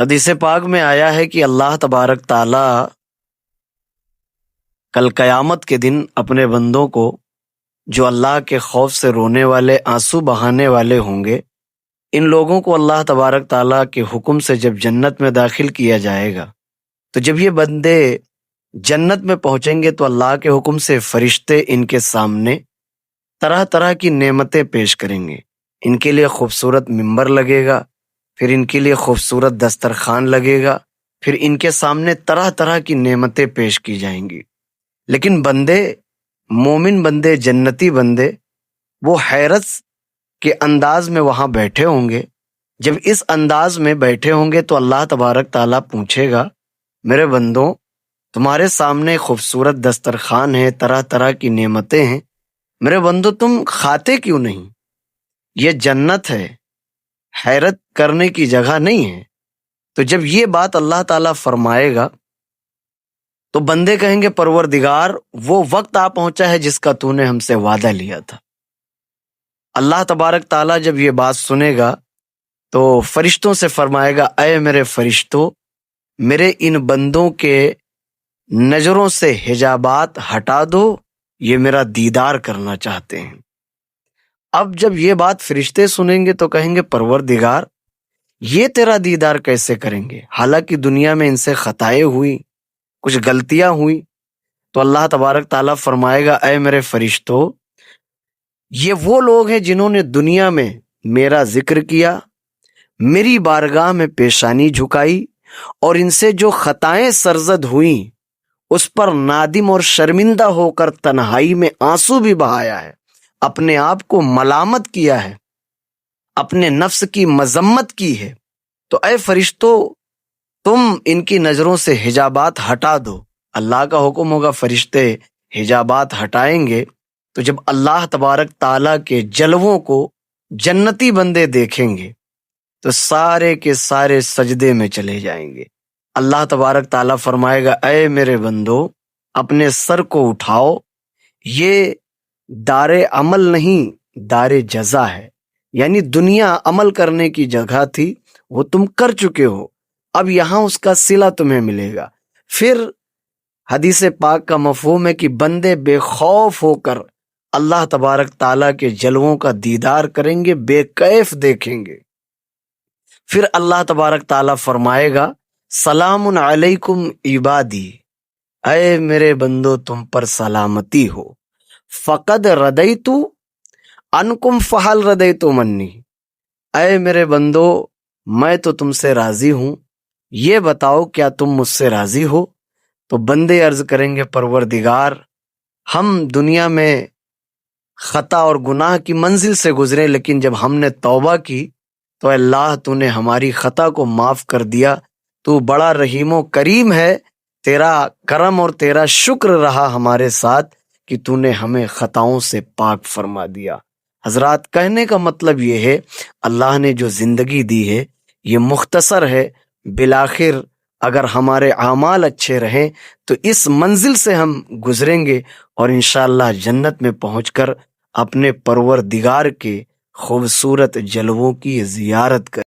हदीस पाक में आया है कि अल्लाह तबारक ताला कल कयामत के दिन अपने बंदों को, जो अल्लाह के खौफ से रोने वाले, आँसू बहाने वाले होंगे, इन लोगों को अल्लाह तबारक ताला के हुक्म से जब जन्नत में दाखिल किया जाएगा तो जब ये बंदे जन्नत में पहुँचेंगे तो अल्लाह के हुक्म से फरिश्ते इनके सामने तरह तरह की नेमतें पेश करेंगे। इनके लिए खूबसूरत मिंबर लगेगा फिर इनके लिए खूबसूरत दस्तरखान लगेगा। फिर इनके सामने तरह तरह की नेमतें पेश की जाएँगी। लेकिन बंदे, मोमिन बंदे, जन्नती बंदे, वो हैरत के अंदाज में वहाँ बैठे होंगे। जब इस अंदाज में बैठे होंगे तो अल्लाह तबारक ताला पूछेगा, मेरे बंदों, तुम्हारे सामने खूबसूरत दस्तरखान है तरह तरह की नेमतें हैं। मेरे बंदो, तुम खाते क्यों नहीं? ये जन्नत है हैरत करने की जगह नहीं है। तो जब ये बात अल्लाह ताला फरमाएगा तो बंदे कहेंगे, परवरदिगार, वो वक्त आ पहुँचा है जिसका तूने हमसे वादा लिया था। अल्लाह तबारक ताला जब ये बात सुनेगा तो फरिश्तों से फरमाएगा, अय मेरे फरिश्तों, मेरे इन बंदों के नज़रों से हिजाबात हटा दो, ये मेरा दीदार करना चाहते हैं। अब जब ये बात फरिश्ते सुनेंगे तो कहेंगे परवर दिगार ये तेरा दीदार कैसे करेंगे? हालाँकि दुनिया में इनसे खताएँ हुई, कुछ गलतियाँ हुई तो अल्लाह तबारक ताला फरमाएगा अय मेरे फरिश्तों, ये वो लोग हैं जिन्होंने दुनिया में मेरा ज़िक्र किया, मेरी बारगाह में पेशानी झुकाई और इनसे जो खताएँ सरजद हुई, उस पर नादिम और शर्मिंदा होकर तन्हाई में आँसू भी बहाया है। अपने आप को मलामत किया है, अपने नफ्स की मजम्मत की है तो अय फरिश्तों, तुम इनकी नज़रों से हिजाबात हटा दो। अल्लाह का हुक्म होगा, फरिश्ते हिजाबात हटाएँगे। तो जब अल्लाह तबारक ताला के जलवों को जन्नती बंदे देखेंगे तो सारे के सारे सजदे में चले जाएँगे। अल्लाह तबारक ताला फरमाएगा अय मेरे बंदो, अपने सर को उठाओ। ये दारे अमल नहीं, दारे जजा है। यानी दुनिया अमल करने की जगह थी, वो तुम कर चुके हो। अब यहाँ उसका सिला तुम्हें मिलेगा। फिर हदीस पाक का मफहूम है कि बंदे बेखौफ होकर अल्लाह तबारक ताला के जलवों का दीदार करेंगे, बेकैफ देखेंगे। फिर अल्लाह तबारक ताला फरमाएगा सलाम अलैकुम इबादी। अय मेरे बंदो, तुम पर सलामती हो। फकद हृदय तू अनकुम फहल हृदय तो मन्नी। अय मेरे बंदो, मैं तो तुमसे राज़ी हूँ। ये बताओ, क्या तुम मुझसे राज़ी हो? तो बंदे अर्ज़ करेंगे, परवरदिगार, हम दुनिया में खता और गुनाह की मंजिल से गुजरे, लेकिन जब हमने तौबा की तो अल्लाह तूने हमारी खता को माफ़ कर दिया। तू बड़ा रहीमो करीम है, तेरा करम और तेरा शुक्र रहा हमारे साथ। कि तूने हमें खताओं से पाक फरमा दिया। हजरात, कहने का मतलब ये है, अल्लाह ने जो ज़िंदगी दी है, ये मुख्तसर है। बिलाखिर, अगर हमारे आमाल अच्छे रहें तो इस मंजिल से हम गुजरेंगे और इन जन्नत में पहुंचकर अपने परवर दिगार के खूबसूरत जलवों की जियारत कर।